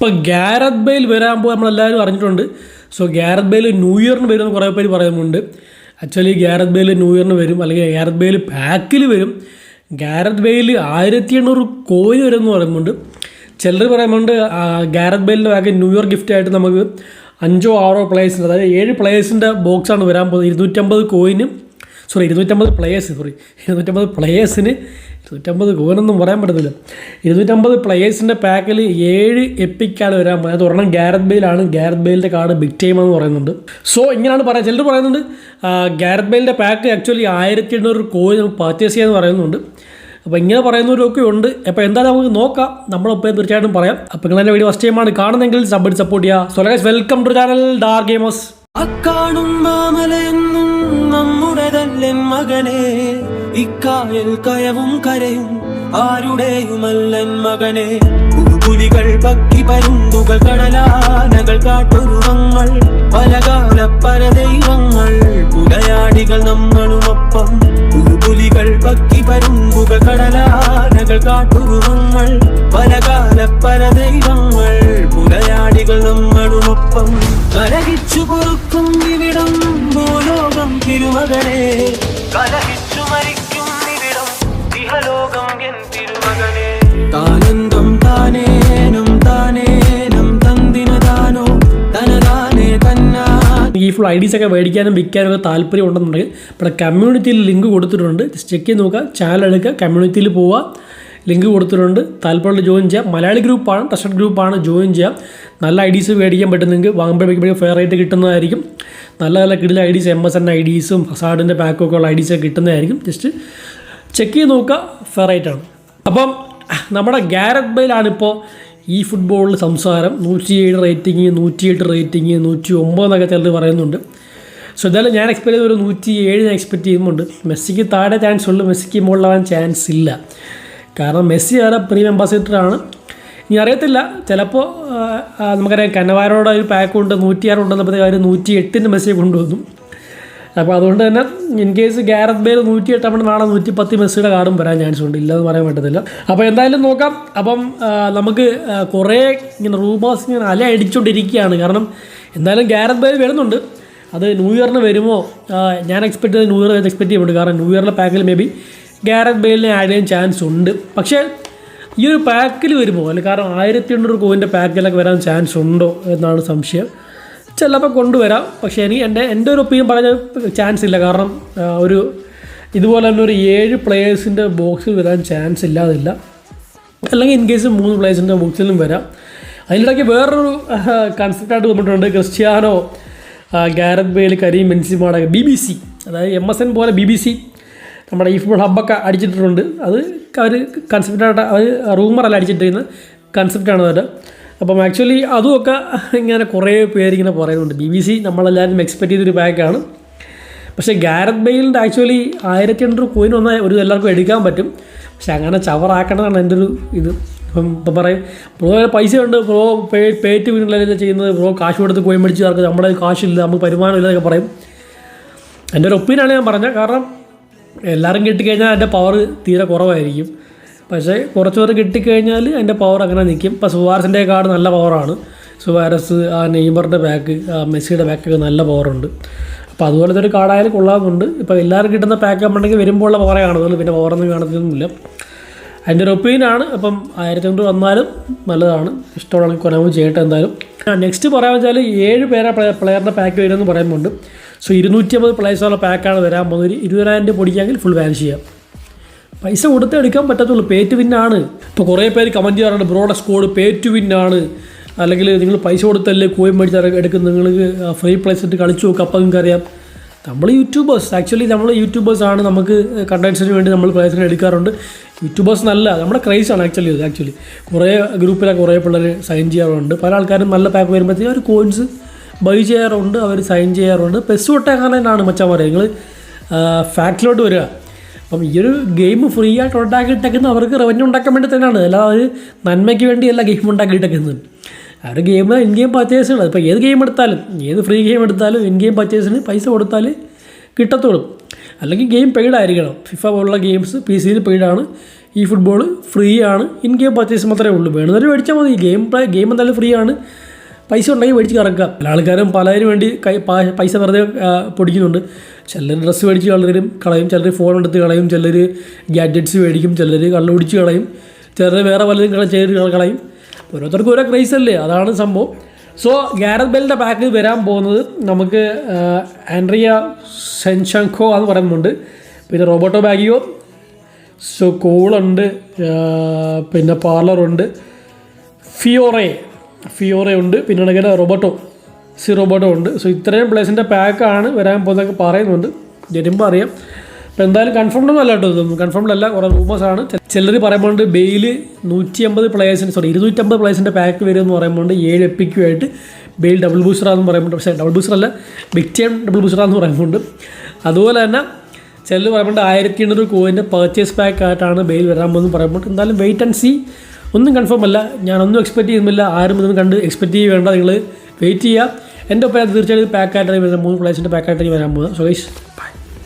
ഇപ്പോൾ ഗ്യാരത് ബെയിൽ വരാൻ പോകുമ്പോൾ നമ്മളെല്ലാവരും അറിഞ്ഞിട്ടുണ്ട്. സോ ഗ്യാരത് ബെയിൽ ന്യൂ ഇയറിന് വരുമെന്ന് കുറേ പേര് പറയുന്നുണ്ട്. ആക്ച്വലി ഗ്യാരത് ബെയിൽ ന്യൂ ഇയറിന് വരും. അല്ലെങ്കിൽ ഗ്യാരത് ബെയിൽ പാക്കിൽ വരും. ഗ്യാരത് ബെയിൽ ആയിരത്തി എണ്ണൂറ് കോയിൻ വരും എന്ന് പറയുന്നുണ്ട്. ചിലർ പറയുന്നുണ്ട് ഗ്യാരത് ബെയിലിന്റെ ബാക്ക് ന്യൂ ഇയർ ഗിഫ്റ്റ് ആയിട്ട് നമുക്ക് അഞ്ചോ ആറോ പ്ലേയേഴ്സിന്റെ അതായത് ഏഴ് പ്ലേയേഴ്സിന്റെ ബോക്സാണ് വരാൻ പോകുന്നത്. ഇരുന്നൂറ്റമ്പത് കോയിനും സോറി ഇരുന്നൂറ്റമ്പത് പ്ലേയേഴ്സ് സോറി ഇരുന്നൂറ്റമ്പത് പ്ലേയേഴ്സിന് ഇരുന്നൂറ്റമ്പത് കോനൊന്നും പറയാൻ പറ്റത്തില്ല. ഇരുന്നൂറ്റമ്പത് പ്ലേയേഴ്സിന്റെ പാക്കിൽ ഏഴ് എപ്പിക്കാണ് വരാൻ പോകുന്നത്. അത് ഒരെണ്ണം ഗ്യാരത് ബെയിലാണ് ഗ്യാരത് ബെയിലിന്റെ കാർഡ് ബിഗ് ടൈം എന്ന് പറയുന്നുണ്ട്. സോ ഇങ്ങനെയാണ് പറയുക ചിലർ പറയുന്നുണ്ട് ഗാരത് ബെയിലിന്റെ പാക്ക് ആക്ച്വലി ആയിരത്തി എണ്ണൂറ് കോയിൻ നമുക്ക് പർച്ചേസ് ചെയ്യാമെന്ന് പറയുന്നുണ്ട്. അപ്പോൾ ഇങ്ങനെ പറയുന്നവരൊക്കെ ഉണ്ട്. അപ്പോൾ എന്തായാലും നമുക്ക് നോക്കാം. നമ്മളിപ്പോൾ തീർച്ചയായിട്ടും പറയാം. അപ്പോൾ നിങ്ങളെന്റെ വീഡിയോ ഫസ്റ്റ് ടൈമാണ് കാണുന്നെങ്കിൽ സബ്ബിട്ട് സപ്പോർട്ട് ചെയ്യുക. സോ ലൈസ് വെൽക്കം ടു ചാനൽ ഡാർ ഗെയിമേഴ്സ് അക്കാണും നമ്മുടെതല്ലൻ മകനെ. ഇക്കായൽ കയവും കരയും ആരുടെയുമല്ലൻ മകനെ. പുലികൾ ഭക്തി പരുന്തുകൾ കടലാനകൾ കാട്ടുരുവങ്ങൾ പലകാല പരദൈവങ്ങൾ പുലയാടികൾ നമ്മളുമൊപ്പം. പുലികൾ ഭക്തി പരുന്തുകൾ കടലാനകൾ കാട്ടുരുവങ്ങൾ പലകാല പരദൈവങ്ങൾ പുലയാടികൾ നമ്മളുമൊപ്പം. കലഹിച്ചു പൊറുക്കും ഇവിടം ഭൂലോകം തിരുമകനെ കലഹിച്ചു ഫുൾ ഐ ഒക്കെ മേടിക്കാനും വിൽക്കാനും ഒക്കെ താല്പര്യം ഉണ്ടെന്നുണ്ടെങ്കിൽ ഇവിടെ കമ്മ്യൂണിറ്റിയിൽ ലിങ്ക് കൊടുത്തിട്ടുണ്ട്. ജസ്റ്റ് ചെക്ക് ചെയ്ത് നോക്കുക. ചാനൽ എടുക്കുക. കമ്മ്യൂണിറ്റിയിൽ പോവുക. ലിങ്ക് കൊടുത്തിട്ടുണ്ട്. താല്പര്യമുള്ള ജോയിൻ ചെയ്യാം. മലയാളി ഗ്രൂപ്പാണ് ട്രസ്റ്റഡ് ഗ്രൂപ്പാണ് ജോയിൻ ചെയ്യാം. നല്ല ഐ ഡീസ് മേടിക്കാൻ പറ്റുന്നെങ്കിൽ വാങ്ങുമ്പോഴേക്കും ഫെയർ ആയിട്ട് കിട്ടുന്നതായിരിക്കും. നല്ല നല്ല കിടിലെ IDs M S N I ഡീസും ഫസാഡിന്റെ പാക്കൊക്കെ ഉള്ള ഐ ഡീസ് കിട്ടുന്നതായിരിക്കും. ജസ്റ്റ് ചെക്ക് ചെയ്ത് നോക്കുക. ഫെയർ ആയിട്ടാണ് അപ്പം നമ്മുടെ ഗ്യാരറ്റ് ബെയിലാണിപ്പോൾ ഈ ഫുട്ബോളിൽ സംസാരം നൂറ്റിയേഴ് റേറ്റിംഗ് നൂറ്റിയെട്ട് റേറ്റിംഗ് നൂറ്റി ഒമ്പത് എന്നൊക്കെ ചിലർ പറയുന്നുണ്ട്. സോ എന്തായാലും ഞാൻ എക്സ്പെക്ട് ചെയ്ത ഒരു നൂറ്റി ഏഴ് ഞാൻ എക്സ്പെക്ട് ചെയ്യുന്നുണ്ട്. മെസ്സിക്ക് താഴെ ചാൻസ് ഉള്ളൂ. മെസ്സിക്ക് മുകളിലാവാൻ ചാൻസ് ഇല്ല. കാരണം മെസ്സി വേറെ പ്രീം അംബാസിഡറാണ് ഇനി അറിയത്തില്ല. ചിലപ്പോൾ നമുക്കറിയാം കന്നവാരോടെ ഒരു പാക്ക് ഉണ്ട് നൂറ്റിയാറ് ഉണ്ടെന്നപ്പോഴത്തേക്ക് അവർ നൂറ്റി എട്ടിന്റെ മെസ്സിയെ കൊണ്ടുവന്നു. അപ്പോൾ അതുകൊണ്ട് തന്നെ ഇൻ കേസ് ഗ്യാരത് ബേൽ നൂറ്റി അവിടെ നാളെ നൂറ്റി പത്ത് മെസ്സിയുടെ കാർഡും വരാൻ ചാൻസ് ഉണ്ട്. ഇല്ലെന്ന് പറയാൻ പറ്റത്തില്ല. അപ്പോൾ എന്തായാലും നോക്കാം. അപ്പം നമുക്ക് കുറേ ഇങ്ങനെ റൂമേഴ്സ് ഇങ്ങനെ അല അടിച്ചുകൊണ്ടിരിക്കുകയാണ് കാരണം എന്തായാലും ഗ്യാരത് ബേൽ വരുന്നുണ്ട്. അത് ന്യൂ ഇയറിന് വരുമോ? ഞാൻ എക്സ്പെക്ട് ചെയ്ത് ന്യൂ ഇയർ എക്സ്പെക്ട് ചെയ്യുന്നുണ്ട് കാരണം ന്യൂ ഇയറിലെ പാക്കിൽ മേ ബി ഗ്യാരത് ബേലിനെ ആഡ് ചെയ്യാൻ ചാൻസ് ഉണ്ട്. പക്ഷേ ഈ ഒരു പാക്കിൽ വരുമോ? അല്ലെങ്കിൽ കാരണം ആയിരത്തി എണ്ണൂറ് കോയിന്റെ പാക്കിലൊക്കെ വരാൻ ചാൻസ് ഉണ്ടോ എന്നാണ് സംശയം. ചിലപ്പോൾ കൊണ്ടുവരാം. പക്ഷേ എനിക്ക് എന്റെ എന്റെ ഒരു ഒപ്പീനിയൻ പറഞ്ഞ ചാൻസ് ഇല്ല. കാരണം ഒരു ഇതുപോലെ തന്നെ ഒരു ഏഴ് പ്ലേയേഴ്സിന്റെ ബോക്സിൽ വരാൻ ചാൻസ് ഇല്ലാതില്ല. അല്ലെങ്കിൽ ഇൻ കേസ് മൂന്ന് പ്ലേയേഴ്സിന്റെ ബോക്സിലും വരാം. അതിനിടയ്ക്ക് വേറൊരു കൺസെപ്റ്റായിട്ട് വന്നിട്ടുണ്ട്. ക്രിസ്ത്യാനോ ഗാരത് ബേൽ കരീം ബെൻസിമാടെ ബി ബി സി അതായത് എം എസ് എൻ പോലെ ബി ബി സി നമ്മുടെ ഈ ഫുട്ബോൾ ഹബ്ബൊക്കെ അടിച്ചിട്ടുണ്ട് അത് അവർ കൺസെപ്റ്റായിട്ട് അവർ റൂമറല്ല അടിച്ചിട്ടിരിക്കുന്ന കൺസെപ്റ്റാണ് അവർ അപ്പം ആക്ച്വലി അതുമൊക്കെ ഇങ്ങനെ കുറേ പേരിങ്ങനെ പറയുന്നുണ്ട്. ബി ബി സി നമ്മളെല്ലാവരും എക്സ്പെക്ട് ചെയ്തൊരു ബാക്കാണ് പക്ഷേ ഗാരത് ബെയിലിന്റെ ആക്ച്വലി ആയിരത്തി എണ്ണൂറ് കോയിൻ വന്നാൽ ഒരു എല്ലാവർക്കും എടുക്കാൻ പറ്റും. പക്ഷേ അങ്ങനെ ചവറാക്കണമെന്നാണ് എന്റെ ഒരു ഇത്. ഇപ്പം ഇപ്പം പറയും ബ്രോ പൈസ ഉണ്ട് ബ്രോ പേ പേ ടു വിനിലല്ലേ ചെയ്യുന്നത്? ബ്രോ കാശ് കൊടുത്ത് കോയിൻ മേടിച്ച് അവർക്ക് നമ്മുടെ കാശില്ല. നമുക്ക് വരുമാനമില്ല എന്നൊക്കെ പറയും. എന്റെ ഒരു ഒപ്പീനിയനാണ് ഞാൻ പറഞ്ഞത്. കാരണം എല്ലാവരും കിട്ടിക്കഴിഞ്ഞാൽ എന്റെ പവർ തീരെ കുറവായിരിക്കും. പക്ഷേ കുറച്ച് പേർ കിട്ടിക്കഴിഞ്ഞാൽ അതിന്റെ പവർ അങ്ങനെ നിൽക്കും. ഇപ്പോൾ സുവാരസിന്റെ കാർഡ് നല്ല പവറാണ് സുവാരസ് ആ നെയ്മറിന്റെ ബാക്ക് ആ മെസ്സിയുടെ ബാക്കൊക്കെ നല്ല പവറുണ്ട് അപ്പോൾ അതുപോലത്തെ ഒരു കാർഡായാലും കൊള്ളാമെന്നുണ്ട് ഇപ്പോൾ എല്ലാവരും കിട്ടുന്ന പാക്ക് ആകുമ്പോഴെങ്കിൽ വരുമ്പോഴുള്ള പവറേ കാണുന്നുള്ളൂ. പിന്നെ പവറൊന്നും കാണത്തില്ല. അതിന്റെ ഒരു ഒപ്പീനിയനാണ് അപ്പം ആയിരത്തി തൊണ്ണൂറ് വന്നാലും നല്ലതാണ്. ഇഷ്ടമുള്ള കൊനാമ് ചെയ്യട്ടെ എന്തായാലും. നെക്സ്റ്റ് പറയാൻ വെച്ചാൽ ഏഴ് പേരെ പ്ലെയറിന്റെ പാക്ക് വരുമെന്ന് പറയുന്നുണ്ട്. സോ ഇരുന്നൂറ്റി അമ്പത് പ്ലേസുള്ള പാക്കാണ് വരാൻ പോകുന്നത്. ഒരു ഇരുപതിനായിരം രൂപ പൊടിക്കാമെങ്കിൽ ഫുൾ ബാലൻസ് ചെയ്യാം. പൈസ കൊടുത്ത് എടുക്കാൻ പറ്റത്തുള്ളൂ. പേ ടു വിന്നാണ് ഇപ്പോൾ കുറേ പേര് കമന്റ് ചെയ്യാറുണ്ട് ബ്രോഡ സ്കോഡ് പേ ടു വിന്നാണ് അല്ലെങ്കിൽ നിങ്ങൾ പൈസ കൊടുത്തല്ലേ കോയിൻ മേടിച്ച് എടുക്കുന്നത്? നിങ്ങൾക്ക് ഫ്രീ പ്ലേസ് ഇട്ട് കളിച്ചു നോക്കുക അപ്പം നിങ്ങൾക്ക് അറിയാം. നമ്മൾ യൂട്യൂബേഴ്സ് ആക്ച്വലി നമ്മൾ യൂട്യൂബേഴ്സ് ആണ്. നമുക്ക് കണ്ടൻസിന് വേണ്ടി നമ്മൾ പ്ലേസിനെ എടുക്കാറുണ്ട്. യൂട്യൂബേഴ്സ് നല്ല നമ്മുടെ ആണ് ആക്ച്വലി ഇത് ആക്ച്വലി കുറേ ഗ്രൂപ്പിലൊക്കെ കുറേ പിള്ളേർ സൈൻ ചെയ്യാറുണ്ട്. പല ആൾക്കാരും നല്ല പാക്ക് വരുമ്പോഴത്തേക്കും അവർ കോയിൻസ് ബൈ ചെയ്യാറുണ്ട് അവർ സൈൻ ചെയ്യാറുണ്ട്. പെസ് തൊട്ടേക്കാനാണ് പറയുക നിങ്ങൾ ഫാക്റ്റിലോട്ട് വരിക. അപ്പം ഈ ഒരു ഗെയിം ഫ്രീ ആയിട്ട് ഉണ്ടാക്കിയിട്ടേക്കുന്നത് അവർക്ക് റവന്യൂ ഉണ്ടാക്കാൻ വേണ്ടി തന്നെയാണ്. അല്ലാതെ അവർ നന്മയ്ക്ക് വേണ്ടിയല്ല ഗെയിം ഉണ്ടാക്കിയിട്ടേക്കുന്നത്. ആ ഒരു ഗെയിം ഇൻ ഗെയിം പർച്ചേസുകൾ ഇപ്പോൾ ഏത് ഗെയിം എടുത്താലും ഏത് ഫ്രീ ഗെയിം എടുത്താലും ഇൻ ഗെയിം പർച്ചേസിന് പൈസ കൊടുത്താൽ കിട്ടത്തുള്ളൂ അല്ലെങ്കിൽ ഗെയിം പെയ്ഡ് ആയിരിക്കണം. ഫിഫ പോലുള്ള ഗെയിംസ് പി സിയിൽ പെയ്ഡാണ് ഈ ഫുട്ബോൾ ഫ്രീ ആണ്. ഇൻ ഗെയിം പർച്ചേസ് മാത്രമേ ഉള്ളൂ. വേണമെന്നൊരു മേടിച്ചാൽ മതി. ഗെയിം ഗെയിം എന്തായാലും ഫ്രീ ആണ്. പൈസ ഉണ്ടെങ്കിൽ മേടിച്ച് കറക്കുക. പല ആൾക്കാരും പലതിനു വേണ്ടി കൈ പൈസ വെറുതെ പൊടിക്കുന്നുണ്ട്. ചിലർ ഡ്രസ്സ് മേടിച്ച് കളരും കളയും. ചിലർ ഫോൺ എടുത്ത് കളയും. ചിലർ ഗാഡ്ജറ്റ്സ് മേടിക്കും. ചിലർ കള്ളു പിടിച്ച് കളയും. ചിലർ വേറെ പലതും കള ചെയ്ത് കളയും. ഓരോരുത്തർക്കും ഓരോ ക്രൈസ് അല്ലേ? അതാണ് സംഭവം. സോ ഗാരത് ബെല്ലിന്റെ പാക്ക് വരാൻ പോകുന്നത് നമുക്ക് ആൻഡ്രിയ സെൻഷങ്കോ എന്ന് പറയുന്നുണ്ട്. പിന്നെ റോബോട്ടോ ബാഗിയോ സോ കോളുണ്ട് പിന്നെ പാർലറുണ്ട് ഫിയോറെ ഫിയോറെ ഉണ്ട് പിന്നെ ഉണ്ടെങ്കിൽ റോബോട്ടോ സി റോബോട്ടോ ഉണ്ട്. സോ ഇത്രയും പ്ലേസിന്റെ പാക്കാണ് വരാൻ പോകുന്നതൊക്കെ പറയുന്നുണ്ട്. വരുമ്പോൾ അറിയാം. അപ്പോൾ എന്തായാലും കൺഫേംഡ് ഒന്നും അല്ല കേട്ടോ കൺഫേംഡ് അല്ല കുറേ റൂമേഴ്സ് ആണ്. ചിലർ പറയുമ്പോൾ ബെയിൽ നൂറ്റി അമ്പത് പ്ലേയേഴ്സിന് സോറി ഇരുന്നൂറ്റമ്പത് പ്ലേയേഴ്സിന്റെ പാക്ക് വരും എന്ന് പറയുമ്പോൾ ഏഴ് എപ്പിക്കുമായിട്ട് ബെയിൽ ഡബിൾ ബൂസ്റ്ററാന്ന് പറയുമ്പോൾ പക്ഷേ ഡബിൾ ബൂസ്റ്റർ അല്ല ബിഗ് ടൈം ഡബിൾ ബൂസ്റ്ററാന്ന് പറയുന്നുണ്ട് അതുപോലെ തന്നെ ചിലർ പറയുമ്പോൾ ആയിരത്തി എണ്ണൂറ് കോയിന്റെ പർച്ചേസ് പാക്ക് ആയിട്ടാണ് ബെയിൽ വരാൻ പോകുന്നത് പറയുമ്പോൾ എന്തായാലും വെയിറ്റ് ആൻഡ് സി ഒന്നും കൺഫേം അല്ല. ഞാനൊന്നും എക്സ്പെക്ട് ചെയ്യുന്നില്ല. ആരും ഇതൊന്നും കണ്ട് എക്സ്പെക്ട് ചെയ്യുക വേണ്ട. നിങ്ങൾ വെയിറ്റ് ചെയ്യുക എന്റെ ഒപ്പം തീർച്ചയായിട്ടും പാക്കായിട്ട് വരാൻ മൂന്ന് പ്ലേസിന്റെ പാക്കായിട്ട് വരാൻ പോകുന്നത്. So guys